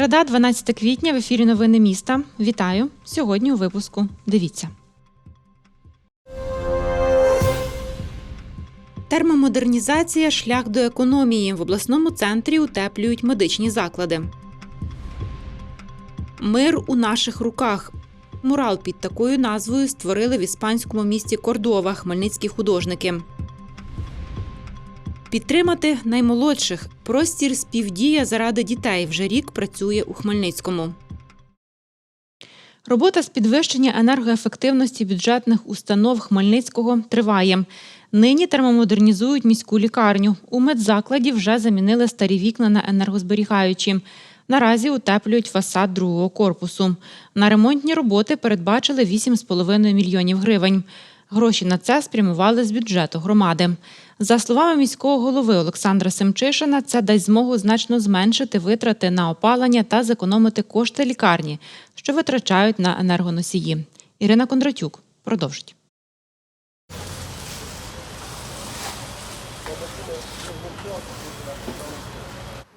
Середа, 12 квітня, в ефірі Новини міста. Вітаю! Сьогодні у випуску. Дивіться. Термомодернізація шлях до економії. В обласному центрі утеплюють медичні заклади. Мир у наших руках. Мурал під такою назвою створили в іспанському місті Кордова хмельницькі художники. Підтримати наймолодших. Простір співдія заради дітей вже рік працює у Хмельницькому. Робота з підвищення енергоефективності бюджетних установ Хмельницького триває. Нині термомодернізують міську лікарню. У медзакладі вже замінили старі вікна на енергозберігаючі. Наразі утеплюють фасад другого корпусу. На ремонтні роботи передбачили 8,5 мільйонів гривень. Гроші на це спрямували з бюджету громади. За словами міського голови Олександра Семчишина, це дасть змогу значно зменшити витрати на опалення та зекономити кошти лікарні, що витрачають на енергоносії. Ірина Кондратюк продовжить.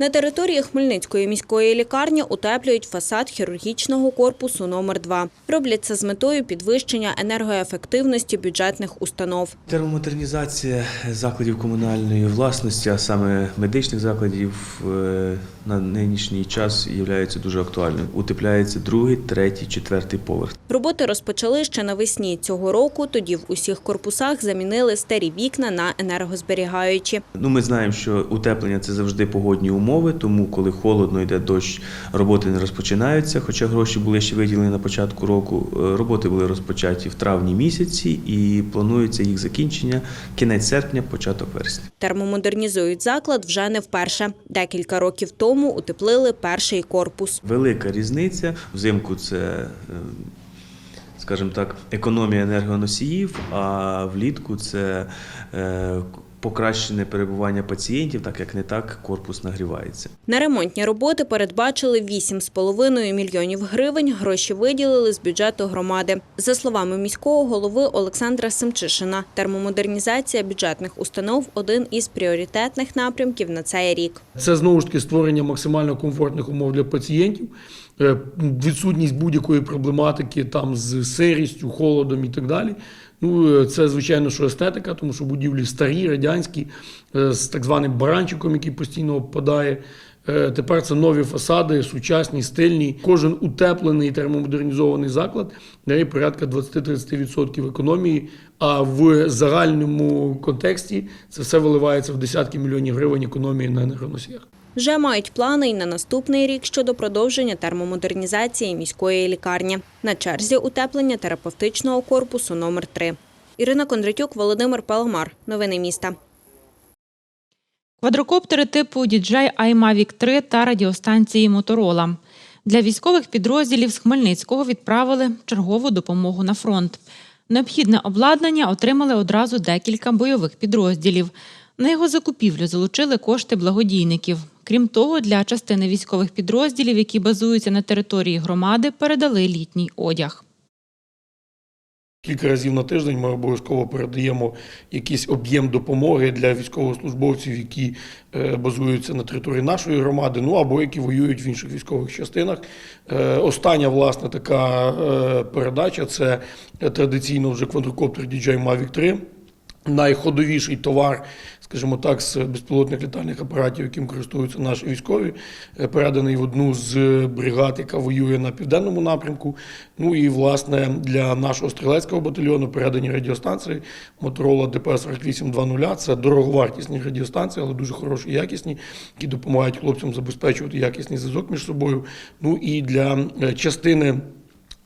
На території Хмельницької міської лікарні утеплюють фасад хірургічного корпусу номер 2 Роблять це з метою підвищення енергоефективності бюджетних установ. Термомодернізація закладів комунальної власності, а саме медичних закладів, е, на нинішній час є дуже актуальною. Утепляється другий, третій, четвертий поверх. Роботи розпочали ще навесні цього року. Тоді в усіх корпусах замінили старі вікна на енергозберігаючі. Ну, ми знаємо, що утеплення це завжди погодні умови, тому коли холодно йде дощ, роботи не розпочинаються. Хоча гроші були ще виділені на початку року. Е, Роботи були розпочаті в травні місяці і планується їх закінчення кінець серпня, початок вересня. Термомодернізують заклад вже не вперше. Декілька років тому утеплили перший корпус. Велика різниця. Взимку це, е, скажімо так, економія енергоносіїв, а влітку це е, покращене перебування пацієнтів, так як не так корпус нагрівається. На ремонтні роботи передбачили 8,5 мільйонів гривень. Гроші виділили з бюджету громади. За словами міського голови Олександра Семчишина, термомодернізація бюджетних установ один із пріоритетних напрямків на цей рік. Це знову ж таки створення максимально комфортних умов для пацієнтів, е, відсутність будь-якої проблематики там з сирістю, холодом і так далі. Ну, е, це звичайно, що естетика, тому що будівлі старі, радянські, е, з так званим баранчиком, який постійно обпадає. Е, Тепер це нові фасади, сучасні, стильні. Кожен утеплений термомодернізований заклад дає порядка 20-30% економії. А в загальному контексті це все виливається в десятки мільйонів гривень економії на енергоносіях. Вже мають плани й на наступний рік щодо продовження термомодернізації міської лікарні. На черзі утеплення терапевтичного корпусу номер 3 Ірина Кондратюк, Володимир Паламар. Новини міста. Квадрокоптери типу DJI iMavic 3 та радіостанції Моторола. Для військових підрозділів з Хмельницького відправили чергову допомогу на фронт. Необхідне обладнання отримали одразу декілька бойових підрозділів. На його закупівлю залучили кошти благодійників. Крім того, для частини військових підрозділів, які базуються на території громади, передали літній одяг. Кілька разів на тиждень ми обов'язково передаємо якийсь об'єм допомоги для військовослужбовців, які е, базуються на території нашої громади, ну або які воюють в інших військових частинах. Е, Остання власне така е, передача це традиційно вже квадрокоптер DJI Mavic 3. Найходовіший товар, скажімо так, з безпілотних літальних апаратів, яким користуються наші військові, е, переданий в одну з бригад, яка воює на південному напрямку. Ну і власне для нашого стрілецького батальйону передані радіостанції Motorola DPS 4820. Це дороговартісні радіостанції, але дуже хороші якісні, які допомагають хлопцям забезпечувати якісний зв'язок між собою. Ну і для е, частини.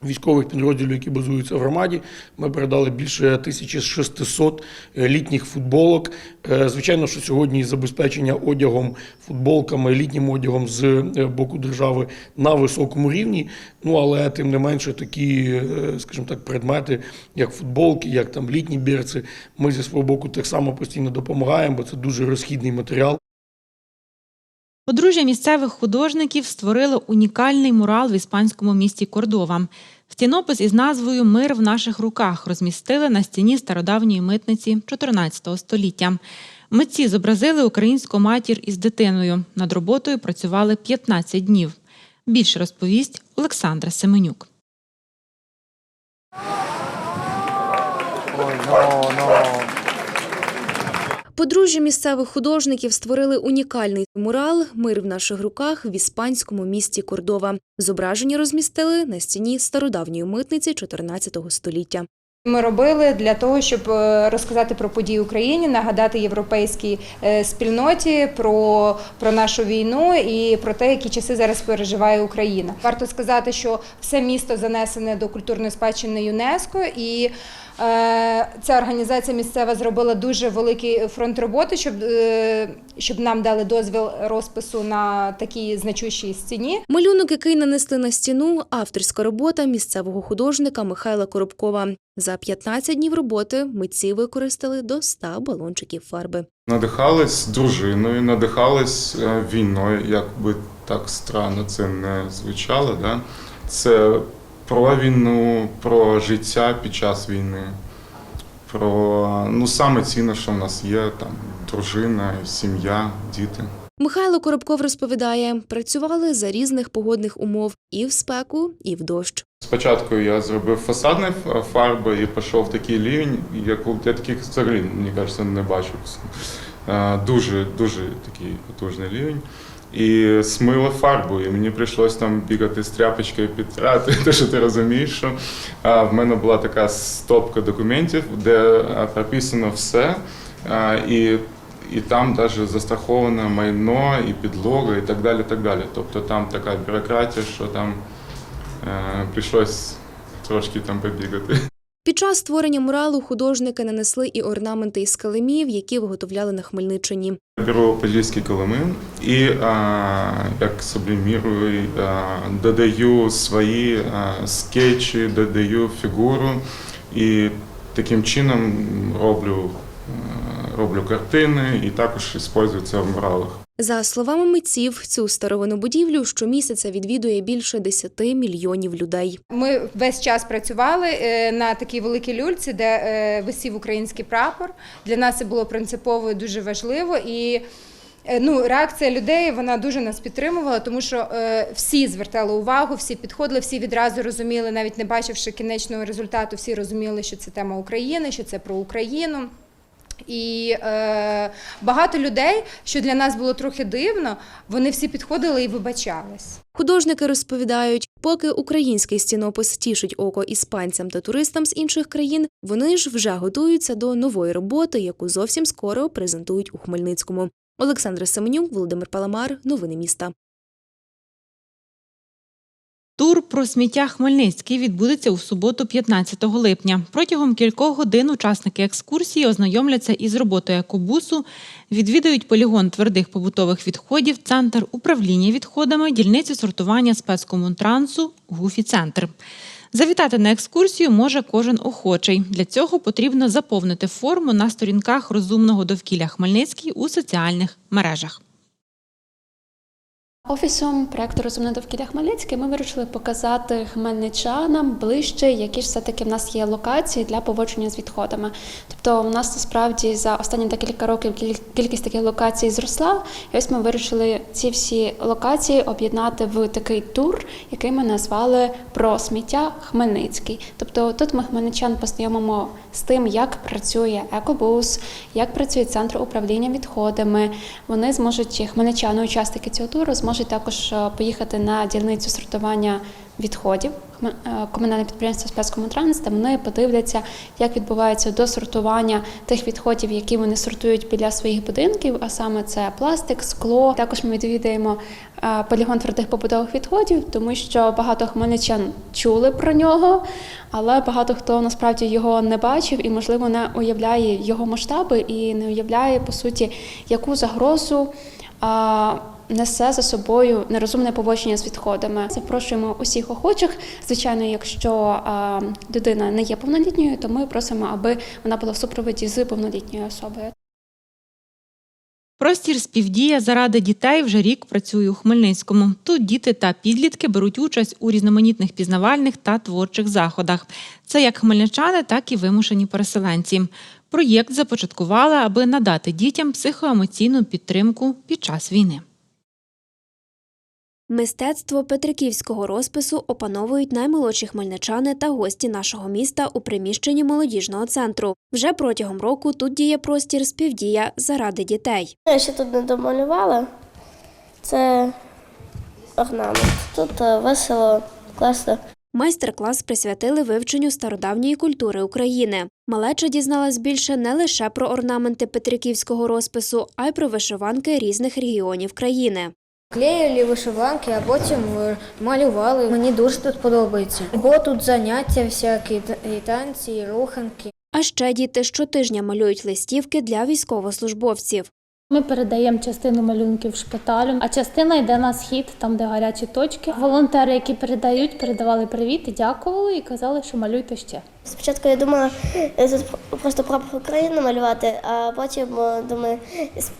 Військових підрозділів, які базуються в громаді, ми передали більше 1600 літніх футболок. Е, Звичайно, що сьогодні забезпечення одягом, футболками, літнім одягом з е, боку держави на високому рівні. Ну але тим не менше такі, е, скажімо так, предмети, як футболки, як там літні бірці, ми зі свого боку так само постійно допомагаємо, бо це дуже розхідний матеріал. Подружжя місцевих художників створило унікальний мурал в іспанському місті Кордова. Стінопис із назвою Мир в наших руках розмістили на стіні стародавньої митниці 14 століття. Митці зобразили українську матір із дитиною. Над роботою працювали 15 днів. Більше розповість Олександра Семенюк. Подружжя місцевих художників створили унікальний мурал Мир в наших руках в іспанському місті Кордова. Зображення розмістили на стіні стародавньої митниці 14 століття. Ми робили для того, щоб е, розказати про події в Україні, нагадати європейській е, спільноті про, про нашу війну і про те, які часи зараз переживає Україна. Варто сказати, що все місто занесене до культурної спадщини ЮНЕСКО, і ця організація місцева зробила дуже великий фронт роботи, щоб, е, щоб нам дали дозвіл розпису на такій значущій стіні. Малюнок, який нанесли на стіну, авторська робота місцевого художника Михайла Коробкова. За 15 днів роботи митці використали до 100 балончиків фарби. Надихались дружиною, надихались е, війною, як би так странно це не звучало. Да? Це про війну, про життя під час війни, про ну саме цінне, що в нас є, там дружина, сім'я, діти. Михайло Коробков розповідає, працювали за різних погодних умов і в спеку, і в дощ. Спочатку я зробив фасадні фарби і пішов в такий рівень, яку я таких взагалі, мені кажеться, не бачив. Е, Дуже, дуже такий потужний рівень. І смили фарбу, і мені прийшлось там бігати з тряпочкою підтирати, те, що ти розумієш, що а, в мене була така стопка документів, де прописано все, а, і, і там навіть застраховане майно, і підлога, і так далі. так далі. Тобто там така бюрократія, що там Е, Прийшлось трошки там побігати. Під час створення муралу художники нанесли і орнаменти із килимів, які виготовляли на Хмельниччині. Беру подільський килимин і як сублімірую, додаю свої скетчі, додаю фігуру і таким чином роблю, роблю картини і також використовую це в муралах. За словами митців, цю старовину будівлю щомісяця відвідує більше 10 мільйонів людей. Ми весь час працювали е, на такій великій люльці, де е, висів український прапор. Для нас це було принципово і дуже важливо. І е, ну, реакція людей вона дуже нас підтримувала, тому що всі звертали увагу, всі підходили, всі відразу розуміли, навіть не бачивши кінечного результату, всі розуміли, що це тема України, що це про Україну. І е, багато людей, що для нас було трохи дивно, вони всі підходили і вибачались. Художники розповідають, поки український стінопис тішить око іспанцям та туристам з інших країн, вони ж вже готуються до нової роботи, яку зовсім скоро презентують у Хмельницькому. Олександра Семенюк, Володимир Паламар. Новини міста. Тур про сміття Хмельницький відбудеться у суботу, 15 липня. Протягом кількох годин учасники екскурсії ознайомляться із роботою екобусу, відвідають полігон твердих побутових відходів, центр управління відходами, дільницю сортування спецкомунтрансу, ГУФІ-центр. Завітати на екскурсію може кожен охочий. Для цього потрібно заповнити форму на сторінках розумного довкілля Хмельницький у соціальних мережах. Офісом проекту Розумне довкілля Хмельницький ми вирішили показати хмельничанам ближче, які ж все-таки в нас є локації для поводження з відходами. Тобто, у нас насправді за останні декілька років кількість таких локацій зросла. І ось ми вирішили ці всі локації об'єднати в такий тур, який ми назвали про сміття Хмельницький. Тобто тут ми хмельничан познайомимо з тим, як працює екобус, як працює центр управління відходами. Вони зможуть хмельничани, учасники цього туру, зможуть також е, поїхати на дільницю сортування відходів е, комунальне підприємство спецкомунтранс, де вони подивляться, як відбувається досортування тих відходів, які вони сортують біля своїх будинків, а саме це пластик, скло. Також ми відвідаємо е, полігон твердих побутових відходів, тому що багато хмельничан чули про нього, але багато хто насправді його не бачив і, можливо, не уявляє його масштаби і не уявляє по суті, яку загрозу. Несе за собою нерозумне поводження з відходами. Запрошуємо усіх охочих. Звичайно, якщо людина не є повнолітньою, то ми просимо, аби вона була в супроводі з повнолітньою особою. Простір співдія заради дітей вже рік працює у Хмельницькому. Тут діти та підлітки беруть участь у різноманітних пізнавальних та творчих заходах. Це як хмельничани, так і вимушені переселенці. Проєкт започаткували, аби надати дітям психоемоційну підтримку під час війни. Мистецтво петриківського розпису опановують наймолодші хмельничани та гості нашого міста у приміщенні молодіжного центру. Вже протягом року тут діє простір співдія заради дітей. Я ще тут не домалювала. Це орнамент. Тут е, весело, класно. Майстер-клас присвятили вивченню стародавньої культури України. Малеча дізналась більше не лише про орнаменти петриківського розпису, а й про вишиванки різних регіонів країни. Клеїли вишиванки, а потім е, малювали. Мені дуже тут подобається. Бо тут заняття всякі, і танці, і руханки. А ще діти щотижня малюють листівки для військовослужбовців. Ми передаємо частину малюнків шпиталю, а частина йде на схід, там де гарячі точки. Волонтери, які передають, передавали привіт і дякували і казали, що малюйте ще. Спочатку я думала е, тут просто прапор України малювати, а потім думаю,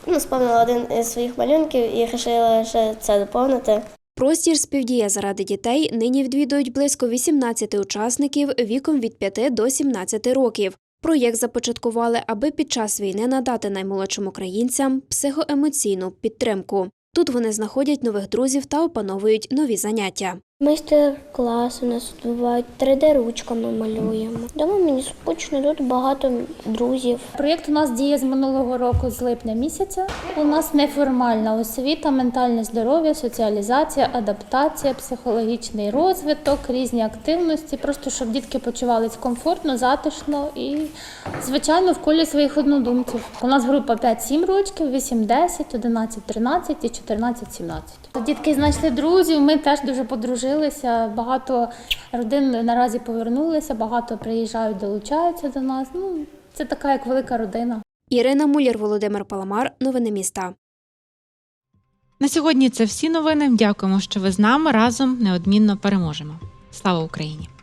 ну, спомнила один із своїх малюнків і вирішила ще це доповнити. Простір співдія заради дітей нині відвідують близько 18 учасників віком від 5 до 17 років. Проєкт започаткували, аби під час війни надати наймолодшим українцям психоемоційну підтримку. Тут вони знаходять нових друзів та опановують нові заняття. Майстер-клас у нас бувають 3D-ручками малюємо. Дома мені скучно, тут багато друзів. Проєкт у нас діє з минулого року, з липня місяця. У нас неформальна освіта, ментальне здоров'я, соціалізація, адаптація, психологічний розвиток, різні активності, просто щоб дітки почувалися комфортно, затишно і, звичайно, в колі своїх однодумців. У нас група 5-7 років, 8-10, 11-13 і 14-17. Дітки знайшли друзів, ми теж дуже подружилися. Багато родин наразі повернулися, багато приїжджають, долучаються до нас. Ну, це така як велика родина. Ірина Муляр, Володимир Паламар. Новини міста. На сьогодні це всі новини. Дякуємо, що ви з нами разом неодмінно переможемо. Слава Україні!